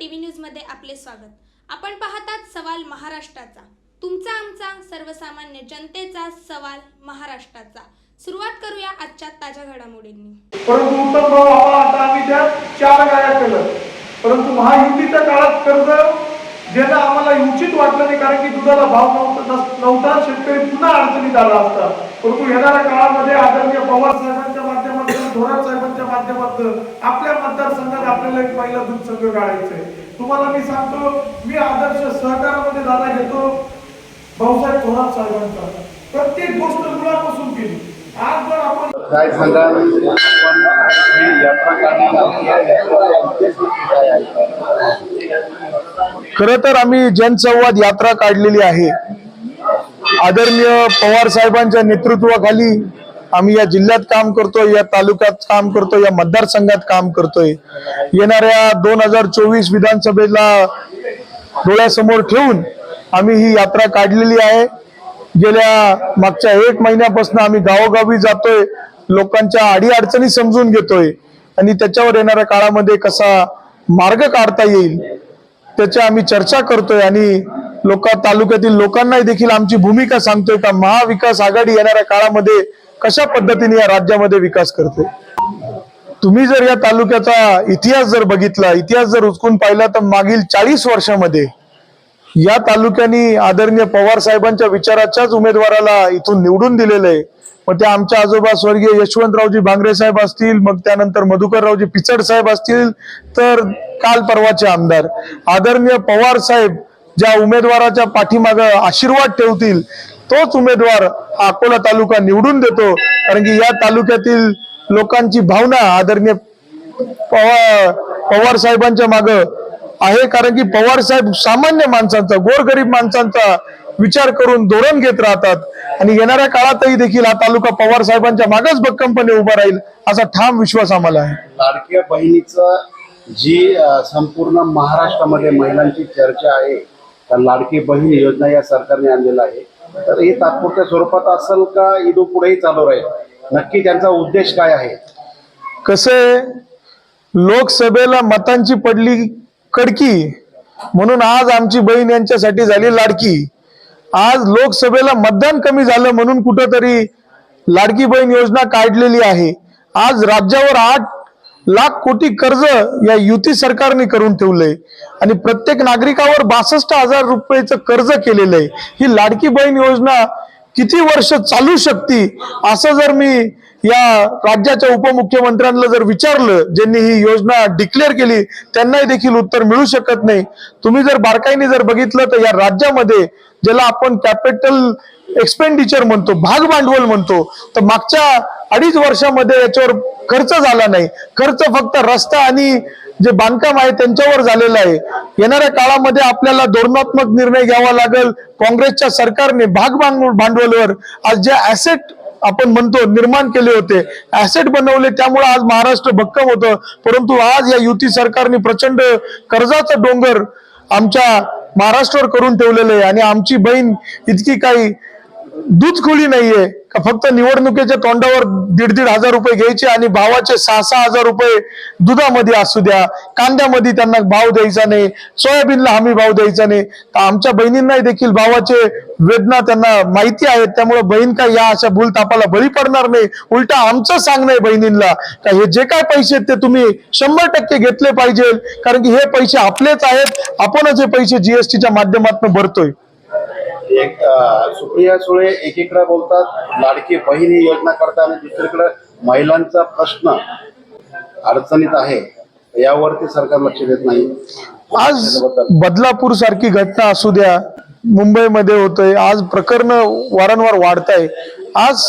T V न्यूजमध्ये TV न्यूजमध्ये आपले स्वागत. आपण पाहतात सवाल महाराष्ट्राचा. तुमचा आमचा सर्वसामान्य जनतेचा सवाल महाराष्ट्राचा. सुरुवात करूया आजच्या ताज्या घडामोडींनी. परंतु उत्तम भाऊ आता आम्ही त्या चार गाड्या केलं. परंतु महायुतीच्या काळात कर्ज देणं आम्हाला उचित वाटलं नाही कारण की दुधाला भाव नव्हता नव्हता. शेतकरी पुन्हा अडचणीत आला असता. परंतु येणाऱ्या काळामध्ये आदरणीय पवार साहेबांच्या माध्यमातून थोरात साहेबांच्या माध्यमातून आपल्या मतदारसंघात आपल्याला एक पहिला दूध संघ काढायचा आहे. तुम्हाला मी सांगतो मी आदर्श सहकारामध्ये दादा घेतो भाऊसाहेब थोरात साहेबांचा. प्रत्येक गोष्ट मुळापासून केली. आज जर आपण काय आहे खर तर आम्ही जनसंवाद यात्रा काढलेली आहे. आदरणीय पवार साहेबांच्या नेतृत्वाखाली आम्ही या जिल्ह्यात काम करतोय या तालुक्यात काम करतोय या मतदारसंघात काम करतोय. येणाऱ्या दोन हजार चोवीस विधानसभेला डोळ्यासमोर ठेवून आम्ही ही यात्रा काढलेली आहे. गेल्या मागच्या एक महिन्यापासून आम्ही गावोगावी जातोय लोकांच्या अडीअडचणी समजून घेतोय आणि त्याच्यावर येणाऱ्या काळामध्ये कसा मार्ग काढता येईल त्याच्या आम्ही चर्चा करतोय आणि लोक तालुक्यातील लोकांनाही देखील आमची भूमिका सांगतोय का? महाविकास आघाडी येणाऱ्या काळामध्ये कशा पद्धतीने या राज्यामध्ये विकास करते? तुम्ही जर या तालुक्याचा इतिहास जर बघितला इतिहास जर उचकून पाहिला तर मागील चाळीस वर्षामध्ये या तालुक्यानी आदरणीय पवार साहेबांच्या विचाराच्याच उमेदवाराला इथून निवडून दिलेलं आहे. मग ते आमच्या आजोबा स्वर्गीय यशवंतरावजी भांगरे साहेब असतील मग त्यानंतर मधुकररावजी पिचड साहेब असतील तर काल परवाचे आमदार. आदरणीय पवार साहेब ज्या उमेदवाराच्या पाठीमाग आशीर्वाद ठेवतील तोच उमेदवार हा अकोला तालुका निवडून देतो. कारण की या तालुक्यातील लोकांची भावना आदरणीय पवार पवार साहेबांच्या माग आहे. कारण की पवार साहेब सामान्य माणसांचा गोरगरीब माणसांचा विचार करून धोरण घेत राहतात. आणि येणाऱ्या काळातही देखील हा तालुका पवार साहेबांच्या मागच भक्कमपणे उभा राहील असा ठाम विश्वास आम्हाला आहे. लाडक्या बहिणीचं जी संपूर्ण महाराष्ट्रामध्ये महिलांची चर्चा आहे तर लाडकी बहीण योजना या सरकारने आणलेला आहे. तर हे तात्पुरत्या स्वरूपात असेल का? इथून पुढेही चालू राहील. नक्की त्यांचा उद्देश काय आहे? कसे लोकसभेला मतांची पडली कडकी म्हणून आज आमची बहीण यांच्यासाठी झाली लाडकी. आज लोकसभेला मतदान कमी झालं म्हणून कुठंतरी लाडकी बहीण योजना काढलेली आहे. आज राज्यावर आठ लाख कोटी कर्ज या युती सरकारने करून ठेवलंय. आणि प्रत्येक नागरिकावर बासष्ट हजार रुपयेचं कर्ज केलेलं आहे ही लाडकी बहीण योजना किती वर्ष चालू शकते? असं जर मी या राज्याच्या उपमुख्यमंत्र्यांना जर विचारलं ज्यांनी ही योजना डिक्लेअर केली त्यांनाही देखील उत्तर मिळू शकत नाही. तुम्ही जर बारकाईने जर बघितलं तर या राज्यामध्ये ज्याला आपण कॅपिटल एक्सपेंडिचर म्हणतो भाग भांडवल म्हणतो तर मागच्या अडीच वर्षामध्ये याच्यावर खर्च झाला नाही. खर्च फक्त रस्ता आणि जे बांधकाम आहे त्यांच्यावर झालेलं आहे. येणाऱ्या काळामध्ये आपल्याला धोरणात्मक निर्णय घ्यावा लागेल. काँग्रेसच्या सरकारने भाग भांडवलवर आज जे ऍसेट आपण म्हणतो निर्माण केले होते ऍसेट बनवले त्यामुळे आज महाराष्ट्र भक्कम होतं. परंतु आज या युती सरकारने प्रचंड कर्जाचं डोंगर आमच्या महाराष्ट्रावर करून ठेवलेलं आहे. आणि आमची बहीण इतकी काही दूध खोली नाहीये. का फक्त निवडणुकीच्या तोंडावर दीड दीड हजार रुपये घ्यायचे आणि भावाचे सहा सहा हजार रुपये दुधामध्ये असू द्या. कांद्यामध्ये त्यांना भाव द्यायचा नाही. सोयाबीनला हमी भाव द्यायचा नाही. तर आमच्या बहिणींनाही देखील भावाचे वेदना त्यांना माहिती आहेत. त्यामुळे बहीण काय या अशा भूलतापाला बळी पडणार नाही. उलटा आमचं सांगणं आहे बहिणींना का हे जे काय पैसे आहेत ते तुम्ही शंभर टक्के घेतले पाहिजे. कारण की हे पैसे आपलेच आहेत. आपणच हे पैसे जीएसटीच्या माध्यमातून भरतोय. एक अ, सुप्रिया सुळे एकीकडे बोलतात लाडकी बहीण ही योजना करतात आणि दुसरीकडे महिलांचा प्रश्न अडचणीत आहे यावरती सरकार लक्ष देत नाही. आज बदलापूर सारखी घटना असू द्या मुंबईमध्ये होतंय आज प्रकरण वारंवार वाढत आहे आज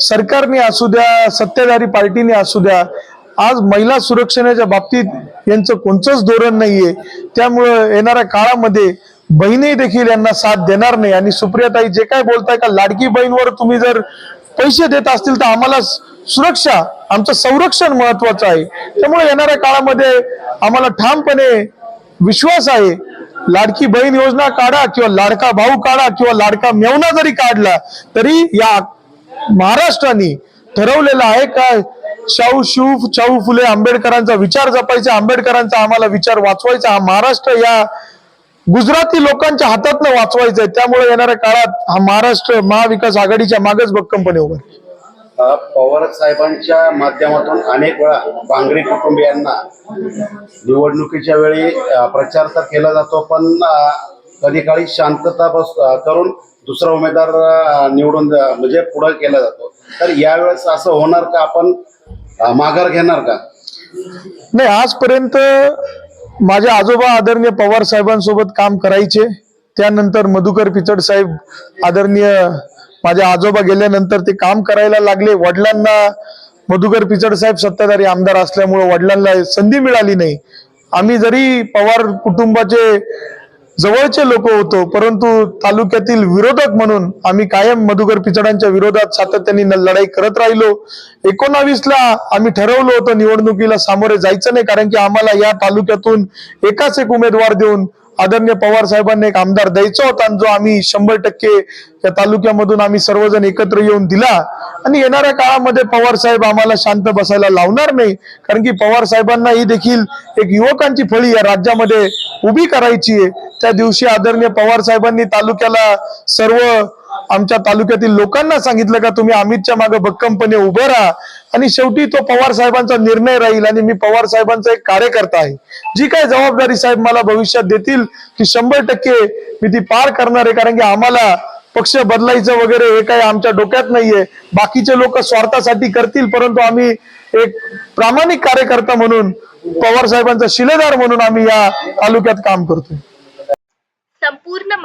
सरकारने असू द्या सत्ताधारी पार्टीने असू द्या आज महिला सुरक्षणाच्या बाबतीत यांचं कोणतंच धोरण नाहीये. त्यामुळं येणाऱ्या काळामध्ये बहिणी देखील यांना साथ देणार नाही. आणि सुप्रियाताई जे काय बोलताय का लाडकी बहीणवर तुम्ही जर पैसे देत असतील तर आम्हाला सुरक्षा आमचं संरक्षण महत्वाचं आहे. त्यामुळे येणाऱ्या काळामध्ये आम्हाला ठामपणे विश्वास आहे लाडकी बहीण योजना काढा किंवा लाडका भाऊ काढा किंवा लाडका मेवना जरी काढला तरी या महाराष्ट्राने ठरवलेलं आहे का शाहू शिव शाहू फुले आंबेडकरांचा विचार जपायचा आंबेडकरांचा आम्हाला विचार वाचवायचा. हा महाराष्ट्र या गुजराती लोकांच्या हातातनं वाचवायचा आहे त्यामुळे येणाऱ्या काळात हा महाराष्ट्र महाविकास आघाडीच्या मागच भक्कमपणे उभा आहे. पवार साहेबांच्या माध्यमातून अनेक वेळा बांगरे कुटुंबियांना निवडणुकीच्या वेळी प्रचार तर केला जातो पण कधी काळी शांतता बस करून दुसरा उमेदवार निवडून म्हणजे पुढे केला जातो. तर यावेळेस असं होणार का? आपण माघार घेणार का? नाही आजपर्यंत माझे आजोबा आदरणीय पवार साहेबांसोबत काम करायचे. त्यानंतर मधुकर पिचड साहेब आदरणीय माझे आजोबा गेल्यानंतर ते काम करायला लागले. वडिलांना मधुकर पिचड साहेब सत्ताधारी आमदार असल्यामुळे वडिलांना संधी मिळाली नाही. आम्ही जरी पवार कुटुंबाचे जवळचे लोक होतो परंतु तालुक्यातील विरोधक म्हणून आम्ही कायम मधुकर पिचडांच्या विरोधात सातत्याने लढाई करत राहिलो. एकोणावीसला आम्ही ठरवलं होतं निवडणुकीला सामोरे जायचं नाही कारण की आम्हाला या तालुक्यातून एकाच एक उमेदवार देऊन आदरणीय पवार साहेबांना एक आमदार द्यायचा होता आणि जो आम्ही शंभर टक्के या तालुक्यामधून आम्ही सर्वजण एकत्र येऊन दिला. आणि येणाऱ्या काळामध्ये पवार साहेब आम्हाला शांत बसायला लावणार नाही. कारण की पवार साहेबांना ही देखील एक युवकांची फळी या राज्यामध्ये उभी करायची आहे. त्या दिवशी आदरणीय पवार साहेबांनी तालुक्याला सर्व आमच्या तालुक्यातील लोकांना सांगितलं का तुम्ही अमितच्या मागे भक्कमपणे उभं राहा. आणि शेवटी तो पवार साहेबांचा निर्णय राहील आणि मी पवार साहेबांचा एक कार्यकर्ता आहे. जी काय जबाबदारी साहेब मला भविष्यात देतील की शंभर टक्के मी ती पार करणार आहे. कारण की आम्हाला पक्ष बदलायचं वगैरे हे काही आमच्या डोक्यात नाहीये. बाकीचे लोक स्वार्थासाठी करतील परंतु आम्ही एक प्रामाणिक कार्यकर्ता म्हणून पवार साहेबांचा शिलेदार म्हणून आम्ही या तालुक्यात काम करतोय.